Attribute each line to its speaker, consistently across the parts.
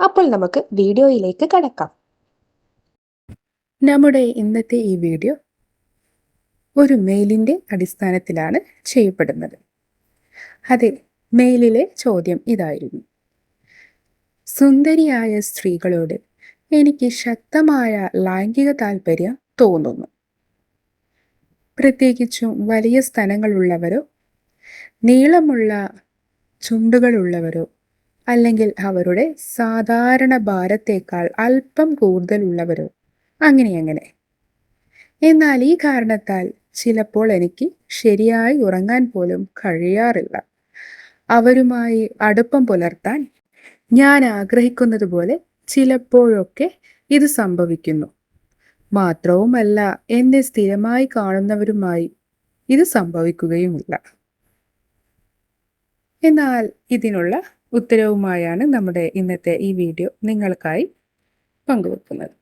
Speaker 1: അപ്പോൾ നമുക്ക് വീഡിയോയിലേക്ക് കടക്കാം.
Speaker 2: നമ്മുടെ ഇന്നത്തെ ഈ വീഡിയോ ഒരു മെയിലിന്റെ അടിസ്ഥാനത്തിലാണ് ചെയ്യപ്പെടുന്നത്. അതെ മെയിലിലെ ചോദ്യം ഇതായിരുന്നു. സുന്ദരിയായ സ്ത്രീകളോട് എനിക്ക് ശക്തമായ ലൈംഗിക താല്പര്യം തോന്നുന്നു. പ്രത്യേകിച്ചും വലിയ സ്ഥലങ്ങളുള്ളവരോ നീളമുള്ള ചുണ്ടുകളുള്ളവരോ അല്ലെങ്കിൽ അവരുടെ സാധാരണ ഭാരത്തേക്കാൾ അല്പം കൂടുതലുള്ളവരോ? അങ്ങനെ അങ്ങനെ. എന്നാൽ ഈ കാരണത്താൽ ചിലപ്പോൾ എനിക്ക് ശരിയായി ഉറങ്ങാൻ പോലും കഴിയാറില്ല. അവരുമായി അടുപ്പം പുലർത്താൻ ഞാൻ ആഗ്രഹിക്കുന്നത് പോലെ ചിലപ്പോഴൊക്കെ ഇത് സംഭവിക്കുന്നു. മാത്രവുമല്ല എന്നെ സ്ഥിരമായി കാണുന്നവരുമായി ഇത് സംഭവിക്കുകയുമില്ല. എന്നാൽ ഇതിനുള്ള ഉത്തരവുമായാണ് നമ്മുടെ ഇന്നത്തെ ഈ വീഡിയോ നിങ്ങൾക്കായി പങ്കുവെക്കുന്നത്.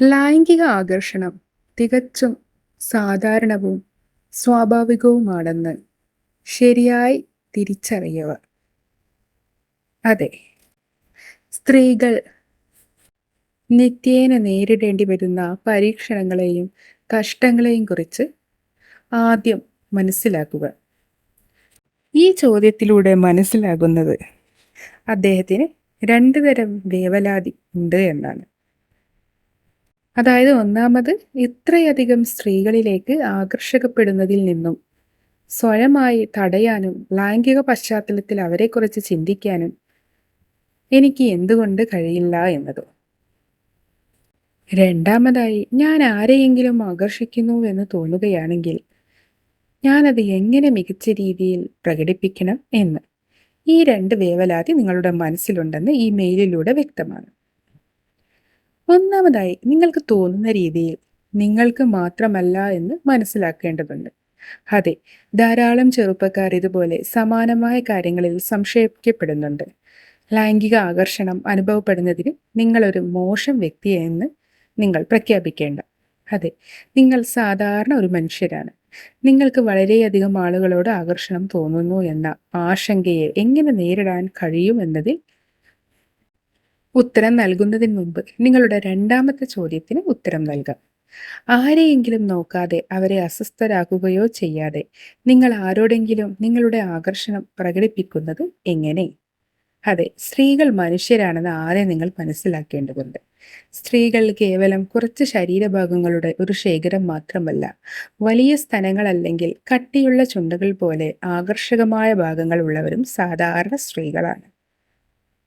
Speaker 2: ലൈംഗിക ആകർഷണം തികച്ചും സാധാരണവും സ്വാഭാവികവുമാണെന്ന് ശരിയായി തിരിച്ചറിയവർ. അതെ സ്ത്രീകൾ നിത്യേന നേരിടേണ്ടി വരുന്ന പരീക്ഷണങ്ങളെയും കഷ്ടങ്ങളെയും കുറിച്ച് ആദ്യം മനസ്സിലാക്കുക. ഈ ചോദ്യത്തിലൂടെ മനസ്സിലാകുന്നത് അദ്ദേഹത്തിന് രണ്ടു തരം വേവലാതി ഉണ്ട് എന്നാണ്. അതായത് ഒന്നാമത് ഇത്രയധികം സ്ത്രീകളിലേക്ക് ആകർഷകപ്പെടുന്നതിൽ നിന്നും സ്വയമായി തടയാനും ലൈംഗിക പശ്ചാത്തലത്തിൽ അവരെക്കുറിച്ച് ചിന്തിക്കാനും എനിക്ക് എന്തുകൊണ്ട് കഴിയില്ല എന്നതോ. രണ്ടാമതായി ഞാൻ ആരെയെങ്കിലും ആകർഷിക്കുന്നു എന്ന് തോന്നുകയാണെങ്കിൽ ഞാനത് എങ്ങനെ മികച്ച രീതിയിൽ പ്രകടിപ്പിക്കണം എന്ന്. ഈ രണ്ട് വേവലാതി നിങ്ങളുടെ മനസ്സിലുണ്ടെന്ന് ഈ മെയിലിലൂടെ വ്യക്തമാണ്. ഒന്നാമതായി നിങ്ങൾക്ക് തോന്നുന്ന രീതിയിൽ നിങ്ങൾക്ക് മാത്രമല്ല എന്ന് മനസ്സിലാക്കേണ്ടതുണ്ട്. അതെ ധാരാളം ചെറുപ്പക്കാർ ഇതുപോലെ സമാനമായ കാര്യങ്ങളിൽ സംശയിക്കപ്പെടുന്നുണ്ട്. ലൈംഗിക ആകർഷണം അനുഭവപ്പെടുന്നതിന് നിങ്ങളൊരു മോശം വ്യക്തിയെന്ന് നിങ്ങൾ പ്രഖ്യാപിക്കേണ്ട. അതെ നിങ്ങൾ സാധാരണ ഒരു മനുഷ്യരാണ്. നിങ്ങൾക്ക് വളരെയധികം ആളുകളോട് ആകർഷണം തോന്നുന്നു എന്ന ആശങ്കയെ എങ്ങനെ നേരിടാൻ കഴിയും എന്നതിൽ ഉത്തരം നൽകുന്നതിന് മുമ്പ് നിങ്ങളുടെ രണ്ടാമത്തെ ചോദ്യത്തിന് ഉത്തരം നൽകാം. ആരെയെങ്കിലും നോക്കാതെ അവരെ അസ്വസ്ഥരാക്കുകയോ ചെയ്യാതെ നിങ്ങൾ ആരോടെങ്കിലും നിങ്ങളുടെ ആകർഷണം പ്രകടിപ്പിക്കുന്നത് എങ്ങനെ? അതെ സ്ത്രീകൾ മനുഷ്യരാണെന്ന് ആദ്യം നിങ്ങൾ മനസ്സിലാക്കേണ്ടതുണ്ട്? സ്ത്രീകൾ കേവലം കുറച്ച് ശരീരഭാഗങ്ങളുടെ ഒരു ശേഖരം മാത്രമല്ല വലിയ സ്ഥലങ്ങൾ അല്ലെങ്കിൽ കട്ടിയുള്ള ചുണ്ടുകൾ പോലെ ആകർഷകമായ ഭാഗങ്ങൾ ഉള്ളവരും സാധാരണ സ്ത്രീകളാണ്.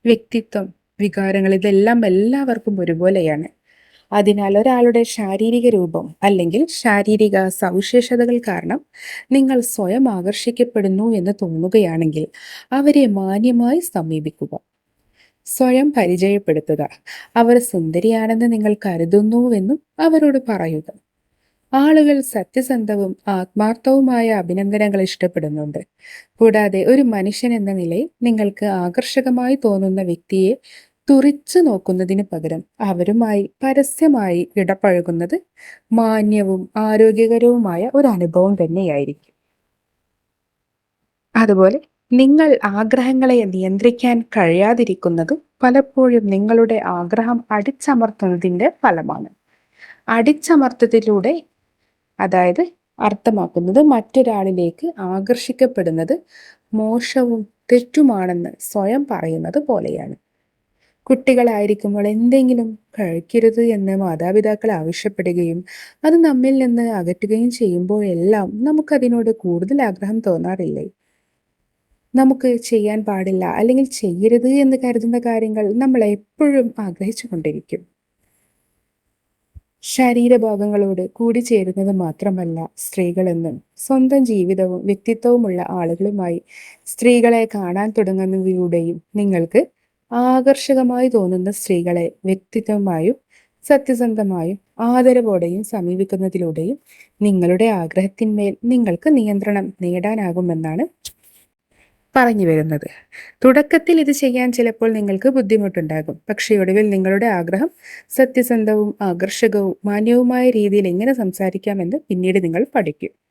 Speaker 2: വ്യക്തിത്വം വികാരങ്ങൾ ഇതെല്ലാം എല്ലാവർക്കും ഒരുപോലെയാണ്. അതിനാൽ ഒരാളുടെ ശാരീരിക രൂപം അല്ലെങ്കിൽ ശാരീരിക സവിശേഷതകൾ കാരണം നിങ്ങൾ സ്വയം ആകർഷിക്കപ്പെടുന്നു എന്ന് തോന്നുകയാണെങ്കിൽ അവരെ മാന്യമായി സമീപിക്കുക. സ്വയം പരിചയപ്പെടുത്തുക. അവർ സുന്ദരിയാണെന്ന് നിങ്ങൾ കരുതുന്നുവെന്നും അവരോട് പറയുക. ആളുകൾ സത്യസന്ധവും ആത്മാർത്ഥവുമായ അഭിനന്ദനങ്ങൾ ഇഷ്ടപ്പെടുന്നുണ്ട്. കൂടാതെ ഒരു മനുഷ്യൻ എന്ന നിലയിൽ നിങ്ങൾക്ക് ആകർഷകമായി തോന്നുന്ന വ്യക്തിയെ തുറിച്ചു നോക്കുന്നതിന് പകരം അവരുമായി പരസ്യമായി ഇടപഴകുന്നത് മാന്യവും ആരോഗ്യകരവുമായ ഒരു അനുഭവം തന്നെയായിരിക്കും. അതുപോലെ നിങ്ങൾ ആഗ്രഹങ്ങളെ നിയന്ത്രിക്കാൻ കഴിയാതിരിക്കുന്നത് പലപ്പോഴും നിങ്ങളുടെ ആഗ്രഹം അടിച്ചമർത്തുന്നതിന്റെ ഫലമാണ്. അടിച്ചമർത്തത്തിലൂടെ അതായത് അർത്ഥമാക്കുന്നത് മറ്റൊരാളിലേക്ക് ആകർഷിക്കപ്പെടുന്നത് മോശവും തെറ്റുമാണെന്ന് സ്വയം പറയുന്നത് പോലെയാണ്. കുട്ടികളായിരിക്കുമ്പോൾ എന്തെങ്കിലും കഴിക്കരുത് എന്ന് മാതാപിതാക്കൾ ആവശ്യപ്പെടുകയും അത് നമ്മിൽ നിന്ന് അകറ്റുകയും ചെയ്യുമ്പോഴെല്ലാം നമുക്കതിനോട് കൂടുതൽ ആഗ്രഹം തോന്നാറില്ലേ? നമുക്ക് ചെയ്യാൻ പാടില്ല അല്ലെങ്കിൽ ചെയ്യരുത് എന്ന് കരുതുന്ന കാര്യങ്ങൾ നമ്മൾ എപ്പോഴും ആഗ്രഹിച്ചു കൊണ്ടിരിക്കും. ശരീരഭാഗങ്ങളോട് കൂടിച്ചേരുന്നത് മാത്രമല്ല സ്ത്രീകളെന്നും സ്വന്തം ജീവിതവും വ്യക്തിത്വവുമുള്ള ആളുകളുമായി സ്ത്രീകളെ കാണാൻ തുടങ്ങുന്നതിലൂടെയും നിങ്ങൾക്ക് ആകർഷകമായി തോന്നുന്ന സ്ത്രീകളെ വ്യക്തിത്വമായും സത്യസന്ധമായും ആദരവോടെയും സമീപിക്കുന്നതിലൂടെയും നിങ്ങളുടെ ആഗ്രഹത്തിന്മേൽ നിങ്ങൾക്ക് നിയന്ത്രണം നേടാനാകുമെന്നാണ് പറഞ്ഞു വരുന്നത്. തുടക്കത്തിൽ ഇത് ചെയ്യാൻ ചിലപ്പോൾ നിങ്ങൾക്ക് ബുദ്ധിമുട്ടുണ്ടാകും. പക്ഷേ ഒടുവിൽ നിങ്ങളുടെ ആഗ്രഹം സത്യസന്ധവും ആകർഷകവും മാന്യവുമായ രീതിയിൽ എങ്ങനെ സംസാരിക്കാമെന്ന് പിന്നീട് നിങ്ങൾ പഠിക്കും.